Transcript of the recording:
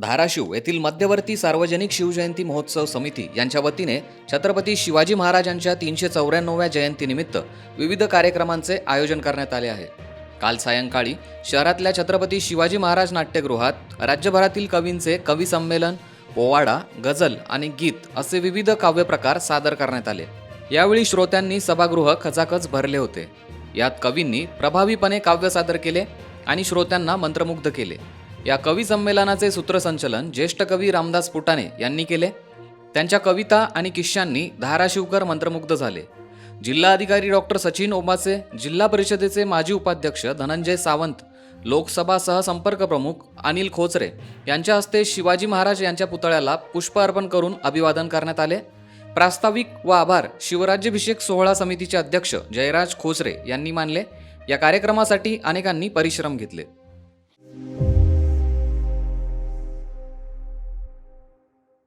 धाराशिव येथील मध्यवर्ती सार्वजनिक शिवजयंती महोत्सव समिती यांच्या वतीने छत्रपती शिवाजी महाराजांच्या तीनशे चौऱ्याण्णव्या जयंतीनिमित्त विविध कार्यक्रमांचे आयोजन करण्यात आले आहे. काल सायंकाळी शहरातल्या छत्रपती शिवाजी महाराज नाट्यगृहात राज्यभरातील कवींचे कवी संमेलन पोवाडा गझल आणि गीत असे विविध काव्यप्रकार सादर करण्यात आले. यावेळी श्रोत्यांनी सभागृह खचाखच भरले होते. यात कवींनी प्रभावीपणे काव्य सादर केले आणि श्रोत्यांना मंत्रमुग्ध केले. या कवी संमेलनाचे सूत्रसंचलन ज्येष्ठ कवी रामदास पुटाणे यांनी केले. त्यांच्या कविता आणि किश्यांनी धाराशिवकर मंत्रमुग्ध झाले. जिल्हा अधिकारी डॉक्टर सचिन ओबासे जिल्हा परिषदेचे माजी उपाध्यक्ष धनंजय सावंत लोकसभा सहसंपर्क प्रमुख अनिल खोचरे यांच्या हस्ते शिवाजी महाराज यांच्या पुतळ्याला पुष्प अर्पण करून अभिवादन करण्यात आले. प्रास्ताविक व आभार शिवराज्याभिषेक सोहळा समितीचे अध्यक्ष जयराज खोचरे यांनी मानले. या कार्यक्रमासाठी अनेकांनी परिश्रम घेतले.